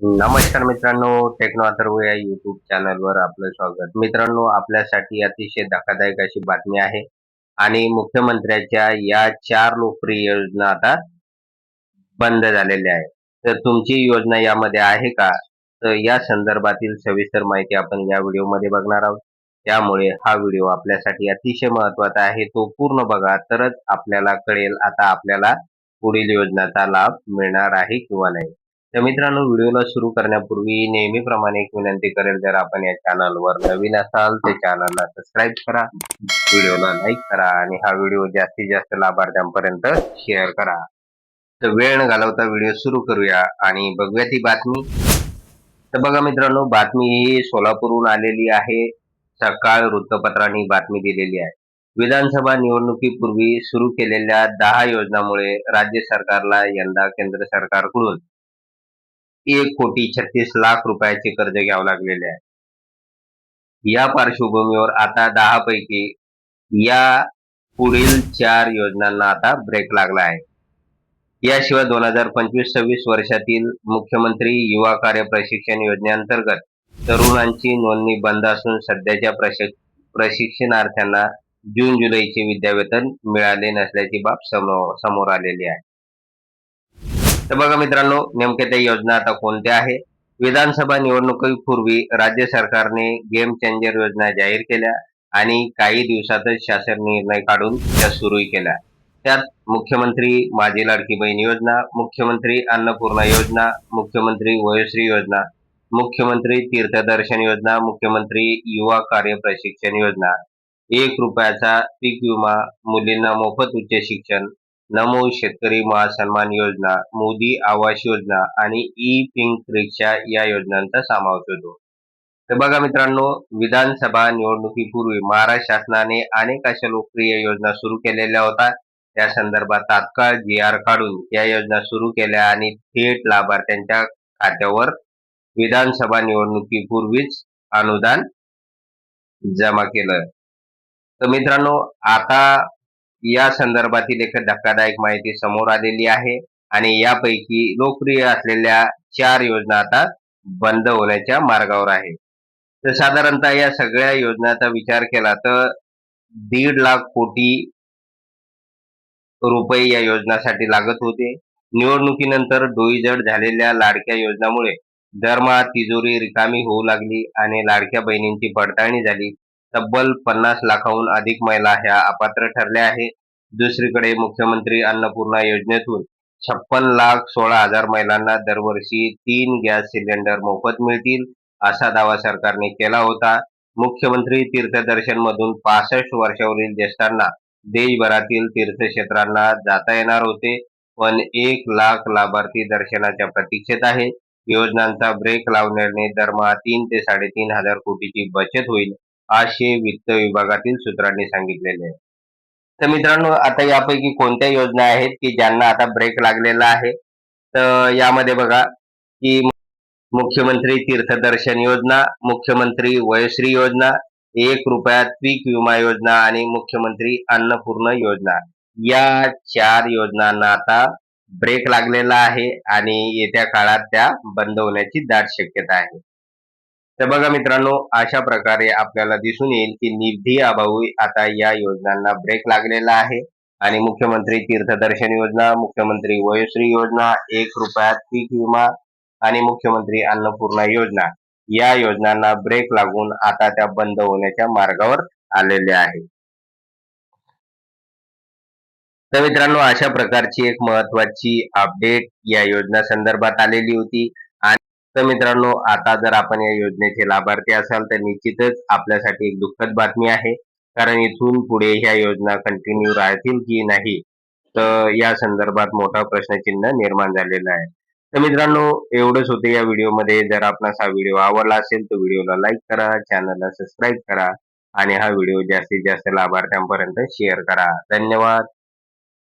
नमस्कार मित्रांनो टेक्नो अथर्व या युट्यूब चॅनलवर आपलं स्वागत. मित्रांनो आपल्यासाठी अतिशय धक्कादायक अशी बातमी आहे आणि मुख्यमंत्र्याच्या या चार लोकप्रिय योजना आता बंद झालेल्या आहेत. तर तुमची योजना यामध्ये आहे का? तर या संदर्भातील सविस्तर माहिती आपण या व्हिडिओमध्ये बघणार आहोत. त्यामुळे हा व्हिडिओ आपल्यासाठी अतिशय महत्त्वाचा आहे. तो पूर्ण बघा तरच आपल्याला कळेल आता आपल्याला पुढील योजनाचा लाभ मिळणार आहे किंवा नाही. तर मित्रांनो व्हिडिओला सुरू करण्यापूर्वी नेहमीप्रमाणे एक विनंती करेल जर आपण या चॅनलवर नवीन असाल तर चॅनलला सबस्क्राईब करा व्हिडिओला लाईक करा आणि हा व्हिडिओ जास्तीत जास्त लाभार्थ्यांपर्यंत शेअर करा. तर वेळ न घालवता व्हिडिओ सुरू करूया आणि बघूया ती बातमी. तर बघा मित्रांनो बातमी ही सोलापूरहून आलेली आहे. सकाळ वृत्तपत्रांनी बातमी दिलेली आहे. विधानसभा निवडणुकीपूर्वी सुरू केलेल्या दहा योजनामुळे राज्य सरकारला यंदा केंद्र सरकारकडून एक कोटी छत्तीस लाख रुपयाचे कर्ज घ्यावं लागलेले आहे. या पार्श्वभूमीवर आता दहा पैकी या पुढील चार योजनांना आता ब्रेक लागला आहे. याशिवाय दोन हजार पंचवीस सव्वीस वर्षातील मुख्यमंत्री युवा कार्य प्रशिक्षण योजनेअंतर्गत तरुणांची नोंदणी बंद असून सध्याच्या प्रशिक्षणार्थ्यांना जून जुलैचे विद्यावेतन मिळाले नसल्याची बाब समोर आलेली आहे. तर बघा मित्रांनो नेमक्या त्या योजना आता कोणत्या आहे विधानसभा निवडणुकीपूर्वी राज्य सरकारने गेम चेंजर योजना जाहीर केल्या आणि काही दिवसातच शासन निर्णय काढून त्या सुरू केल्या. त्यात मुख्यमंत्री माझी लाडकी बहीण योजना मुख्यमंत्री अन्नपूर्णा योजना मुख्यमंत्री वयोश्री योजना मुख्यमंत्री तीर्थदर्शन योजना मुख्यमंत्री युवा कार्य प्रशिक्षण योजना एक रुपयाचा पीक विमा मुलींना मोफत उच्च शिक्षण नमो शेतकरी महासन्मान योजना मोदी आवास योजना आणि ई पिंक रिक्षा या योजनांचा समावेश होतो. तर बघा मित्रांनो विधानसभा निवडणुकीपूर्वी महाराष्ट्र शासनाने अनेक अशा लोकप्रिय योजना सुरू केलेल्या होत्या त्या संदर्भात तात्काळ जी आर काढून या योजना सुरू केल्या आणि थेट लाभार्थ्यांच्या खात्यावर विधानसभा निवडणुकीपूर्वीच अनुदान जमा केलं. तर मित्रांनो आता या संदर्भातील एक धक्कादायक माहिती समोर आलेली आहे आणि यापैकी लोकप्रिय असलेल्या चार योजना आता बंद होण्याच्या मार्गावर आहे. तर साधारणतः या सगळ्या योजनाचा विचार केला तर दीड लाख कोटी रुपये या योजनासाठी लागत होते. निवडणुकीनंतर डोईजड झालेल्या लाडक्या योजनामुळे दरमहा तिजोरी रिकामी होऊ लागली आणि लाडक्या बहिणींची पडताळणी झाली. तब्बल पन्नास लाखाहून अधिक महिला ह्या अपात्र ठरल्या आहेत. दुसरीकडे मुख्यमंत्री अन्नपूर्णा योजनेतून छप्पन लाख सोळा हजार महिलांना दरवर्षी तीन गॅस सिलेंडर मोफत मिळतील असा दावा सरकारने केला होता. मुख्यमंत्री तीर्थदर्शन मधून पासष्ट वर्षावरील ज्येष्ठांना देशभरातील तीर्थक्षेत्रांना जाता येणार होते. पण एक लाख लाभार्थी दर्शनाच्या प्रतीक्षेत आहे योजनांचा ब्रेक लावण्याने दरमहा तीन ते साडेतीन हजार कोटीची बचत होईल. असे वित्त विभागातील सूत्रांनी सांगितलेले आहे. तर मित्रांनो आता यापैकी कोणत्या योजना आहेत की ज्यांना आता ब्रेक लागलेला आहे? तर यामध्ये बघा की मुख्यमंत्री तीर्थदर्शन योजना मुख्यमंत्री वयश्री योजना एक रुपयात पीक विमा योजना आणि मुख्यमंत्री अन्नपूर्ण योजना. या चार योजनांना आता ब्रेक लागलेला आहे आणि येत्या काळात त्या बंद होण्याची दाट शक्यता आहे. तर बघा मित्रांनो अशा प्रकारे आपल्याला दिसून येईल की निधी अभावी आता या योजनांना ब्रेक लागलेला आहे. आणि मुख्यमंत्री तीर्थदर्शन योजना मुख्यमंत्री वयोश्री योजना एक रुपयात पीक विमा आणि मुख्यमंत्री अन्नपूर्णा योजना या योजनांना ब्रेक लागून आता त्या बंद होण्याच्या मार्गावर आलेल्या आहेत. तर मित्रांनो अशा प्रकारची एक महत्वाची अपडेट या योजना संदर्भात आलेली होती. तर मित्रांनो आता जर आपण या योजनेचे लाभार्थी असाल तर निश्चितच आपल्यासाठी एक दुःखद बातमी आहे. कारण इथून पुढे ह्या योजना कंटिन्यू राहतील की नाही तर या संदर्भात मोठा प्रश्नचिन्ह निर्माण झालेला आहे. तर मित्रांनो एवढंच होते या व्हिडिओमध्ये. जर आपणास हा व्हिडिओ आवडला असेल तर व्हिडिओला लाईक करा चॅनलला सबस्क्राईब करा आणि हा व्हिडिओ जास्तीत जास्त लाभार्थ्यांपर्यंत शेअर करा. धन्यवाद.